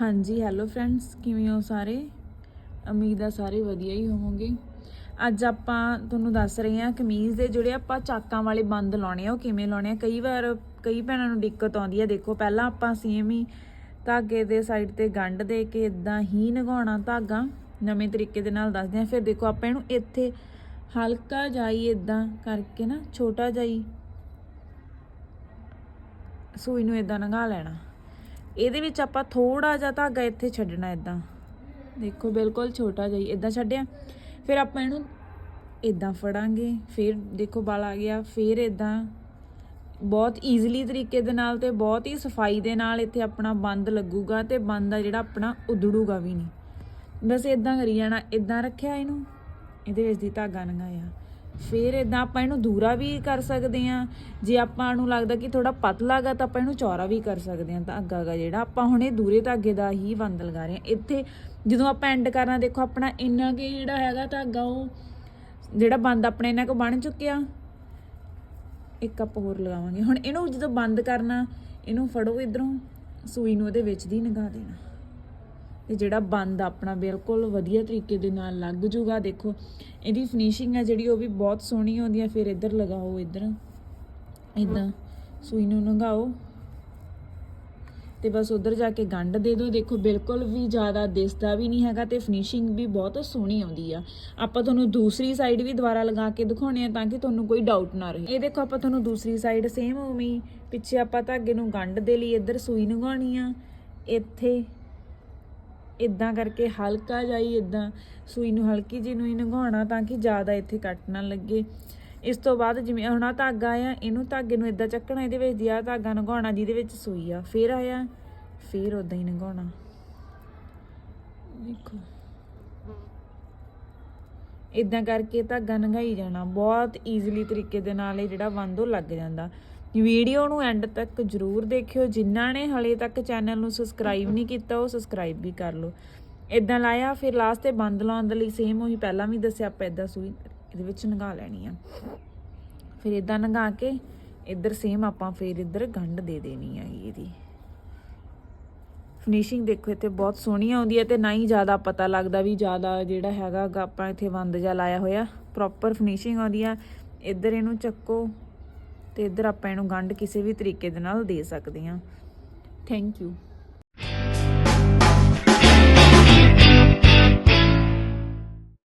ਹਾਂਜੀ hello friends ਕਿਵੇਂ ਹੋ ਸਾਰੇ? ਉਮੀਦ ਆ ਸਾਰੇ ਵਧੀਆ ਹੀ ਹੋਵੋਗੇ। ਅੱਜ ਆਪਾਂ ਤੁਹਾਨੂੰ ਦੱਸ ਰਹੇ ਹਾਂ ਕਮੀਜ਼ ਦੇ ਜਿਹੜੇ ਆਪਾਂ ਚਾਕਾਂ ਵਾਲੇ ਬੰਦ ਲਾਉਣੇ ਆ, ਉਹ ਕਿਵੇਂ ਲਾਉਣੇ ਆ। ਕਈ ਵਾਰ ਕਈ ਭੈਣਾਂ ਨੂੰ ਦਿੱਕਤ ਆਉਂਦੀ ਆ, ਦੇਖੋ ਪਹਿਲਾਂ ਆਪਾਂ ਸੇਮ ਹੀ ਧਾਗੇ ਦੇ ਸਾਈਡ ਤੇ ਗੰਢ ਦੇ ਕੇ ਇਦਾਂ ਹੀ ਨਗਾਉਣਾ ਧਾਗਾ, ਨਵੇਂ ਤਰੀਕੇ ਦੇ ਨਾਲ ਦੱਸਦੇ ਆ ਫਿਰ ਦੇਖੋ ਆਪਾਂ ਇਹਨੂੰ ਇੱਥੇ ਹਲਕਾ ਜਾਈ ਇਦਾਂ ਕਰਕੇ ਨਾ, ਛੋਟਾ ਜਾਈ ਸੂਈ ਨੂੰ ਇਦਾਂ ਨਗਾ ਲੈਣਾ। ਇਹਦੇ ਵਿੱਚ ਆਪਾਂ ਥੋੜਾ ਜਿਹਾ ਧਾਗਾ ਇੱਥੇ ਛੱਡਣਾ ਇਦਾਂ ਦੇਖੋ, ਬਿਲਕੁਲ ਛੋਟਾ ਜਿਹਾ ਇਦਾਂ ਛੱਡਿਆ। ਫਿਰ ਆਪਾਂ ਇਹਨੂੰ ਇਦਾਂ ਫੜਾਂਗੇ। ਫਿਰ ਦੇਖੋ, ਬਲ ਆ ਗਿਆ। ਫਿਰ ਇਦਾਂ ਬਹੁਤ ਈਜ਼ੀਲੀ ਤਰੀਕੇ ਦੇ ਨਾਲ ਤੇ ਬਹੁਤ ਹੀ ਸਫ਼ਾਈ ਦੇ ਨਾਲ ਇੱਥੇ ਆਪਣਾ ਬੰਦ ਲੱਗੂਗਾ ਤੇ ਬੰਦ ਆ ਜਿਹੜਾ ਆਪਣਾ ਉਧੜੂਗਾ ਵੀ ਨਹੀਂ। ਬਸ ਇਦਾਂ ਕਰੀ ਜਾਣਾ। ਇਦਾਂ ਰੱਖਿਆ ਇਹਨੂੰ। ਇਹਦੇ ਵਿੱਚ ਦੀ ਧਾਗਾ ਲੰਘਾਇਆ। ਫਿਰ ਇਦਾਂ ਆਪਾਂ ਇਹਨੂੰ ਦੂਰਾ ਵੀ ਕਰ ਸਕਦੇ ਆ ਜੇ ਆਪਾਂ ਨੂੰ ਲੱਗਦਾ ਕਿ ਥੋੜਾ ਪਤਲਾ ਗਾ ਤਾਂ ਆਪਾਂ ਇਹਨੂੰ ਚੌੜਾ ਵੀ ਕਰ ਸਕਦੇ ਆ ਧਾਗਾ ਜਿਹੜਾ ਆਪਾਂ ਹੁਣ ਇਹ ਦੂਰੇ ਧਾਗੇ ਦਾ ਹੀ ਬੰਦ ਲਗਾ ਰਹੇ ਆ ਇੱਥੇ ਜਦੋਂ ਆਪਾਂ ਐਂਡ ਕਰਨਾ, ਦੇਖੋ ਆਪਣਾ ਇੰਨਾ ਕਿ ਜਿਹੜਾ ਹੈਗਾ ਧਾਗਾ, ਉਹ ਜਿਹੜਾ ਬੰਦ ਆਪਣੇ ਇਹਨਾਂ ਕੋ ਬਣ ਚੁੱਕਿਆ। ਇੱਕ ਕੱਪ ਹੋਰ ਲਗਾਵਾਂਗੇ। ਹੁਣ ਇਹਨੂੰ ਜਦੋਂ ਬੰਦ ਕਰਨਾ, ਇਹਨੂੰ ਫੜੋ ਇਧਰੋਂ, ਸੂਈ ਨੂੰ ਉਹਦੇ ਵਿੱਚ ਦੀ ਨਗਾ ਦੇਣਾ। ਤੇ ਜਿਹੜਾ ਬੰਦ ਆਪਣਾ ਬਿਲਕੁਲ ਵਧੀਆ ਤਰੀਕੇ ਦੇ ਨਾਲ ਲੱਗ ਜੂਗਾ। ਦੇਖੋ, ਇਹਦੀ ਫਿਨਿਸ਼ਿੰਗ ਹੈ ਜਿਹੜੀ, ਉਹ ਵੀ ਬਹੁਤ ਸੋਹਣੀ ਆਉਂਦੀ ਹੈ। ਫਿਰ ਇੱਧਰ ਲਗਾਓ, ਇੱਧਰ। ਇਦਾਂ, ਸੂਈ ਨੂੰ ਲੰਘਾਓ ਤੇ ਬਸ ਉਧਰ ਜਾ ਕੇ ਗੰਢ ਦੇ ਦਿਓ। ਦੇਖੋ, ਬਿਲਕੁਲ ਵੀ ਜ਼ਿਆਦਾ ਦਿਸਦਾ ਵੀ ਨਹੀਂ ਹੈਗਾ ਤੇ ਫਿਨਿਸ਼ਿੰਗ ਵੀ ਬਹੁਤ ਸੋਹਣੀ ਆਉਂਦੀ ਆ। ਆਪਾਂ ਤੁਹਾਨੂੰ ਦੂਸਰੀ ਸਾਈਡ ਵੀ ਦੁਬਾਰਾ ਲਗਾ ਕੇ ਦਿਖਾਉਣੇ ਆ ਤਾਂ ਕਿ ਤੁਹਾਨੂੰ ਕੋਈ ਡਾਊਟ ਨਾ ਰਹੇ। ਇਹ ਦੇਖੋ, ਆਪਾਂ ਤੁਹਾਨੂੰ ਦੂਸਰੀ ਸਾਈਡ ਸੇਮ ਉਵੇਂ ਪਿੱਛੇ ਆਪਾਂ ਧਾਗੇ ਨੂੰ ਗੰਢ ਦੇ ਲਈ ਇੱਧਰ ਸੂਈ ਲੰਘਾਉਣੀ ਆ। ਇੱਥੇ ਇਦਾਂ ਕਰਕੇ ਹਲਕਾ ਜਾਈ ਇਦਾਂ ਸੂਈ ਨੂੰ ਹਲਕੀ ਜਿਹੀ ਨੂੰ ਹੀ ਨਗਾਉਣਾ ਤਾਂ ਕਿ ਜ਼ਿਆਦਾ ਇੱਥੇ ਕੱਟ ਨਾ ਲੱਗੇ। ਇਸ ਤੋਂ ਬਾਅਦ ਜਿਵੇਂ ਹੁਣ ਆ ਧਾਗਾ ਆ ਇਹਨੂੰ ਧਾਗੇ ਨੂੰ ਇਦਾਂ ਚੱਕਣਾ, ਇਹਦੇ ਵਿੱਚ ਦੀ ਆ ਧਾਗਾ ਨਗਾਉਣਾ ਜਿਹਦੇ ਵਿੱਚ ਸੂਈ ਆ, ਫਿਰ ਆਇਆ, ਫਿਰ ਉਦਾਂ ਹੀ ਨਗਾਉਣਾ। ਦੇਖੋ। ਇਦਾਂ ਕਰਕੇ ਧਾਗਾ ਨੰਗਾਈ ਜਾਣਾ, ਬਹੁਤ ਈਜ਼ੀਲੀ ਤਰੀਕੇ ਦੇ ਨਾਲ ਇਹ ਜਿਹੜਾ ਬੰਦ ਉਹ ਲੱਗ ਜਾਂਦਾ। ਵੀਡੀਓ ਨੂੰ ਐਂਡ ਤੱਕ ਜਰੂਰ ਦੇਖਿਓ। ਜਿਨ੍ਹਾਂ ਨੇ ਹਲੇ ਤੱਕ ਚੈਨਲ ਨੂੰ ਸਬਸਕ੍ਰਾਈਬ ਨਹੀਂ ਕੀਤਾ, ਉਹ ਸਬਸਕ੍ਰਾਈਬ ਵੀ ਕਰ ਲਓ। ਇਦਾਂ ਲਾਇਆ, ਫਿਰ ਲਾਸਟ ਤੇ ਬੰਦ ਲਾਉਣ ਦੇ ਲਈ ਸੇਮ ਉਹੀ ਪਹਿਲਾਂ ਵੀ ਦੱਸਿਆ, ਆਪਾਂ ਇਦਾਂ ਸੂਈ ਇਹਦੇ ਵਿੱਚ ਨੰਗਾ ਲੈਣੀ ਆ। ਫਿਰ ਇਦਾਂ ਨੰਗਾ ਕੇ ਇੱਧਰ ਸੇਮ ਆਪਾਂ ਫਿਰ ਇੱਧਰ ਗੰਢ ਦੇ ਦੇਣੀ ਆ ਇਹਦੀ। ਫਿਨਿਸ਼ਿੰਗ ਦੇਖੋ, ਇੱਥੇ ਬਹੁਤ ਸੋਹਣੀ ਆਉਂਦੀ ਹੈ ਤੇ ਨਾ ਹੀ ਜ਼ਿਆਦਾ ਪਤਾ ਲੱਗਦਾ ਵੀ ਜ਼ਿਆਦਾ ਜਿਹੜਾ ਹੈਗਾ ਆਪਾਂ ਇੱਥੇ ਬੰਦ ਜਾ ਲਾਇਆ ਹੋਇਆ। ਪ੍ਰੋਪਰ ਫਿਨਿਸ਼ਿੰਗ ਆਉਂਦੀ ਆ। ਇੱਧਰ ਇਹਨੂੰ ਚੱਕੋ। ਤੇ ਇੱਧਰ ਆਪਾਂ ਇਹਨੂੰ ਗੰਢ ਕਿਸੇ ਵੀ ਤਰੀਕੇ ਦੇ ਨਾਲ ਦੇ ਸਕਦੇ ਹਾਂ। Thank you